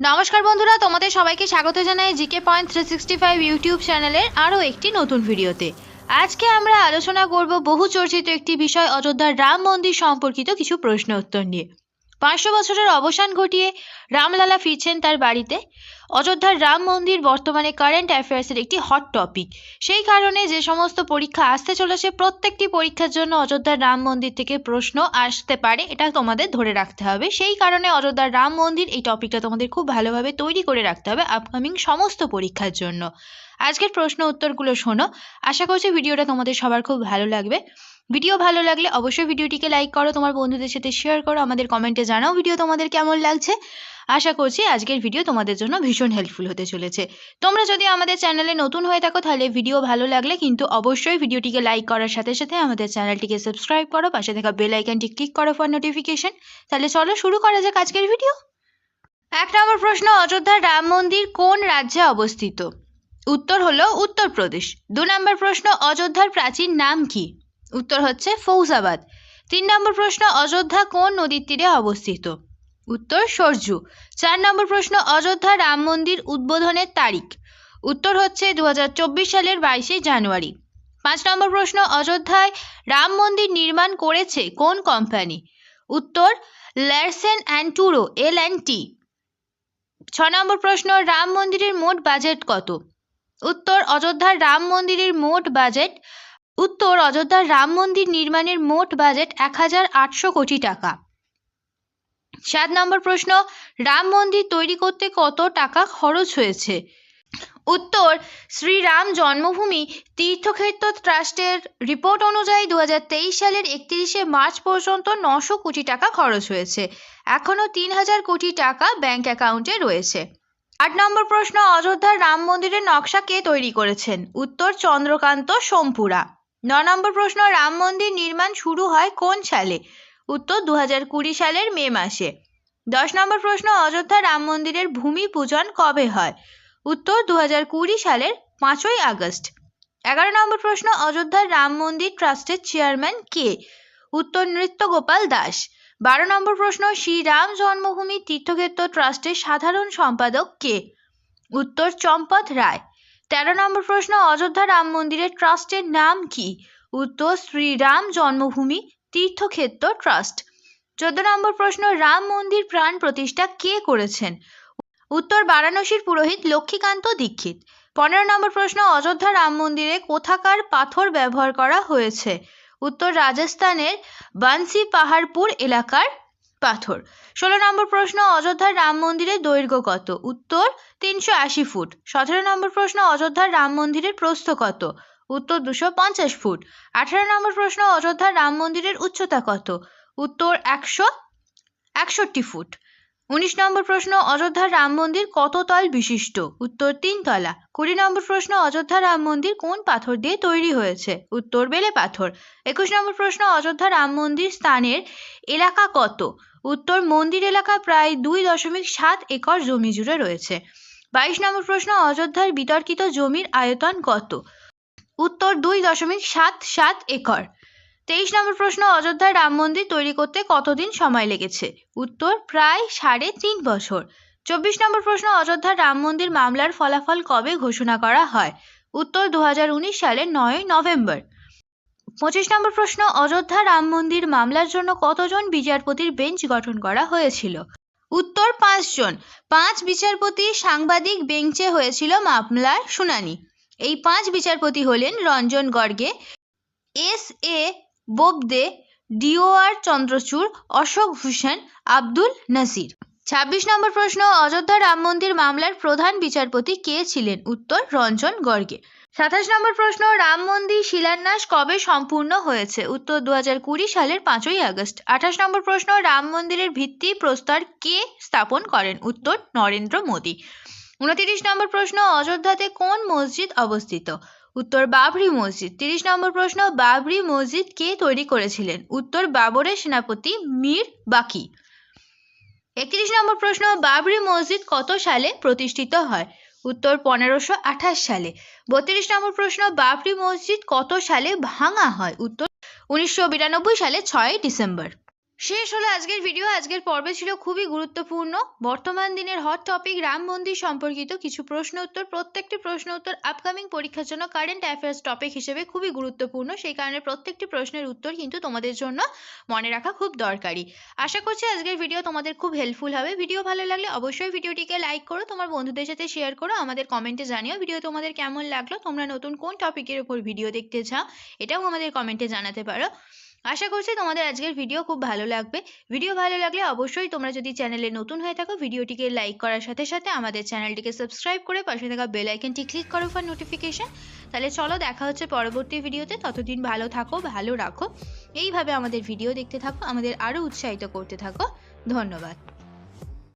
নমস্কার বন্ধুরা, তোমাদের সবাইকে স্বাগত জানাই GK point three sixty five YouTube চ্যানেলের আরও একটি নতুন ভিডিওতে। আজকে আমরা আলোচনা করব বহু চর্চিত একটি বিষয়, অযোধ্যার রাম মন্দির সম্পর্কিত কিছু প্রশ্ন উত্তর নিয়ে। পাঁচশো বছরের অবসান ঘটিয়ে রামলালা ফিরছেন তার বাড়িতে। অযোধ্যার রাম মন্দির বর্তমানে কারেন্ট অ্যাফেয়ার্সের একটি হট টপিক সেই কারণে যে সমস্ত পরীক্ষা আসতে চলেছে, প্রত্যেকটি পরীক্ষার জন্য অযোধ্যার রাম মন্দির থেকে প্রশ্ন আসতে পারে। এটা তোমাদের ধরে রাখতে হবে। সেই কারণে অযোধ্যার রাম মন্দির এই টপিকটা তোমাদের খুব ভালোভাবে তৈরি করে রাখতে হবে আপকামিং সমস্ত পরীক্ষার জন্য। আজকের প্রশ্ন উত্তরগুলো শোনো। আশা করছি ভিডিওটা তোমাদের সবার খুব ভালো লাগবে। ভিডিও ভালো লাগলে অবশ্যই ভিডিওটিকে লাইক করো, তোমার বন্ধুদের সাথে শেয়ার করো, আমাদের কমেন্টে জানাও ভিডিও তোমাদের কেমন লাগছে। আশা করছি আজকের ভিডিও তোমাদের জন্য ভীষণ হেল্পফুল হতে চলেছে। তোমরা যদি আমাদের চ্যানেলে নতুন হয়ে থাকো, তাহলে ভিডিও ভালো লাগলে কিন্তু অবশ্যই ভিডিওটিকে লাইক করার সাথে সাথে আমাদের চ্যানেলটিকে সাবস্ক্রাইব করো, পাশে থাকা বেল আইকনটি ক্লিক করো ফর নোটিফিকেশন তাহলে চলো শুরু করা যাক আজকের ভিডিও এক নম্বর প্রশ্ন অযোধ্যার রাম মন্দির কোন রাজ্যে অবস্থিত? উত্তর হলো উত্তরপ্রদেশ। দু নম্বর প্রশ্ন, অযোধ্যার প্রাচীন নাম কি? উত্তর হচ্ছে ফৌজাবাদ। তিন নম্বর প্রশ্ন, অযোধ্যা কোন নদীর তীরে অবস্থিত? উত্তর, সরজু। চার নম্বর প্রশ্ন, অযোধ্যা রাম মন্দির উদ্বোধনের তারিখ। উত্তর হচ্ছে দু হাজার চব্বিশ সালের বাইশে জানুয়ারি। পাঁচ নম্বর প্রশ্ন, অযোধ্যায় রাম মন্দির নির্মাণ করেছে কোন কোম্পানি উত্তর, Larsen and Toubro, L and T. ছ নম্বর প্রশ্ন, রাম মন্দিরের মোট বাজেট কত? উত্তর অযোধ্যার রাম মন্দিরের মোট বাজেট উত্তর, অযোধ্যার রাম মন্দির নির্মাণের মোট বাজেট এক হাজার আটশো কোটি টাকা। সাত নম্বর প্রশ্ন, রাম মন্দির তৈরি করতে কত টাকা খরচ হয়েছে? উত্তর, শ্রীরাম জন্মভূমি তীর্থক্ষেত্র ট্রাস্টের রিপোর্ট অনুযায়ী দু হাজার তেইশ সালের একত্রিশে মার্চ পর্যন্ত নশো কোটি টাকা খরচ হয়েছে। এখনও তিন হাজার কোটি টাকা ব্যাংক অ্যাকাউন্টে রয়েছে। আট নম্বর প্রশ্ন, অযোধ্যার রাম মন্দিরের নকশা কে তৈরি করেছেন? উত্তর, চন্দ্রকান্ত সোমপুরা। ন নম্বর প্রশ্ন, রাম মন্দির নির্মাণ শুরু হয় কোন সালে? উত্তর দু কুড়ি সালের মে মাসে। দশ নম্বর প্রশ্ন, অযোধ্যা রাম মন্দিরের ভূমি পূজন কবে হয়? উত্তর দু কুড়ি সালের পাঁচই আগস্ট। এগারো নম্বর প্রশ্ন অযোধ্যার রাম মন্দির ট্রাস্টের চেয়ারম্যান কে? উত্তর, নৃত্যগোপাল দাস। বারো নম্বর প্রশ্ন, শ্রীরাম জন্মভূমি তীর্থক্ষেত্র ট্রাস্টের সাধারণ সম্পাদক কে? উত্তর, চম্পত রায়। তেরো নম্বর প্রশ্ন, অযোধ্যা রাম মন্দিরের ট্রাস্টের নাম কি? উত্তর, শ্রীরাম জন্মভূমি তীর্থক্ষেত্র ট্রাস্ট। চোদ্দ নম্বর প্রশ্ন, রাম মন্দির প্রাণ প্রতিষ্ঠা কে করেছেন? উত্তর, বারাণসীর পুরোহিত লক্ষ্মীকান্ত দীক্ষিত। পনেরো নম্বর প্রশ্ন, অযোধ্যা রাম মন্দিরে কোথাকার পাথর ব্যবহার করা হয়েছে? উত্তর, রাজস্থানের বানসি পাহাড়পুর এলাকার পাথর। ষোলো নম্বর প্রশ্ন, অযোধ্যার রাম মন্দিরের দৈর্ঘ্য কত? উত্তর, তিনশো আশি ফুট। সতেরো নম্বর প্রশ্ন, অযোধ্যার রাম মন্দিরের প্রস্থ কত? উত্তর, দুশো পঞ্চাশ ফুট। আঠারো নম্বর প্রশ্ন, অযোধ্যার রাম মন্দিরের উচ্চতা কত? উত্তর, একশো একষট্টি ফুট। উনিশ নম্বর প্রশ্ন অযোধ্যার রাম মন্দির কত তল বিশিষ্ট? উত্তর, তিন তলা। কুড়ি নম্বর প্রশ্ন, অযোধ্যা রাম মন্দির কোন পাথর দিয়ে তৈরি হয়েছে? উত্তর, বেলে পাথর। একুশ নম্বর প্রশ্ন, অযোধ্যা রাম মন্দির স্থানের এলাকা কত? উত্তর, মন্দির এলাকা প্রায় দুই দশমিক সাত একর জমি জুড়ে রয়েছে। বাইশ নম্বর প্রশ্ন, অযোধ্যার বিতর্কিত জমির আয়তন কত? উত্তর, দুই দশমিক সাত সাত একর। তেইশ নম্বর প্রশ্ন, অযোধ্যায় রাম মন্দির তৈরি করতে কতদিন সময় লেগেছে? উত্তর, প্রায় সাড়ে তিন বছর। চব্বিশ নম্বর প্রশ্ন অযোধ্যার রাম মন্দির মামলার ফলাফল কবে ঘোষণা করা হয়? উত্তর দু হাজার উনিশ সালের নয় নভেম্বর। পঁচিশ নম্বর প্রশ্ন অযোধ্যা রাম মন্দির মামলার জন্য কতজন বিচারপতির বেঞ্চ গঠন করা হয়েছিল? উত্তর পাঁচজন পাঁচ বিচারপতি সাংবাদিক বেঞ্চে হয়েছিল মামলার শুনানি। এই পাঁচ বিচারপতি হলেন Ranjan গর্গে, S A Bobde, DY Chandrachud, Ashok Bhushan, Abdul Nazeer. ছাব্বিশ নম্বর প্রশ্ন, অযোধ্যা রাম মন্দির মামলার প্রধান বিচারপতি কে ছিলেন? উত্তর, রঞ্জন গর্গে। সাতাশ নম্বর প্রশ্ন, রাম মন্দির শিলান্যাস কবে সম্পূর্ণ হয়েছে? উত্তর দু সালের পাঁচই আগস্ট। আঠাশ নম্বর প্রশ্ন, রাম মন্দিরের ভিত্তি প্রস্তর কে স্থাপন করেন? উত্তর, নরেন্দ্র মোদী। উনতিরিশ নম্বর প্রশ্ন, অযোধ্যাতে কোন মসজিদ অবস্থিত? উত্তর বাবরি মসজিদ। তিরিশ নম্বর প্রশ্ন, বাবরি মসজিদ কে তৈরি করেছিলেন? উত্তর বাবরের সেনাপতি মীর বাকি। একত্রিশ নম্বর প্রশ্ন, বাবরি মসজিদ কত সালে প্রতিষ্ঠিত হয়? উত্তর পনেরোশো আঠাশ সালে। বত্রিশ নম্বর প্রশ্ন, বাবরি মসজিদ কত সালে ভাঙা হয়? উত্তর উনিশশো বিরানব্বই সালে ছয় ডিসেম্বর। শেষ হলো আজকের ভিডিও আজকের পর্বে ছিল খুবই গুরুত্বপূর্ণ। বর্তমান দিনের হট টপিক রাম মন্দির সম্পর্কিত কিছু প্রশ্ন উত্তর। প্রত্যেকটি প্রশ্ন উত্তর আপকামিং পরীক্ষার জন্য কারেন্ট অ্যাফেয়ার্স টপিক হিসেবে খুবই গুরুত্বপূর্ণ। সেই কারণে প্রত্যেকটি প্রশ্নের উত্তর কিন্তু তোমাদের জন্য মনে রাখা খুব দরকারি। আশা করছি আজকের ভিডিও তোমাদের খুব হেল্পফুল হবে। ভিডিও ভালো লাগলে অবশ্যই ভিডিওটিকে লাইক করো, তোমার বন্ধুদের সাথে শেয়ার করো, আমাদের কমেন্টে জানিও ভিডিও তোমাদের কেমন লাগল, তোমরা নতুন কোন টপিকের উপর ভিডিও দেখতে চাও, এটাও আমাদের কমেন্টে জানাতে পারো। আশা করছি তোমাদের আজকের ভিডিও খুব ভালো লাগবে। ভিডিও ভালো লাগলে অবশ্যই তোমরা যদি চ্যানেলে নতুন হয়ে থাকো ভিডিওটিকে লাইক করার সাথে সাথে আমাদের চ্যানেলটিকে সাবস্ক্রাইব করে পাশে থাকা বেল আইকনটি ক্লিক করো ফর নোটিফিকেশন তাহলে চলো দেখা হচ্ছে পরবর্তী ভিডিওতে ততদিন ভালো থাকো, ভালো রাখো। এইভাবে আমাদের ভিডিও দেখতে থাকো, আমাদের আরও উৎসাহিত করতে থাকো। ধন্যবাদ।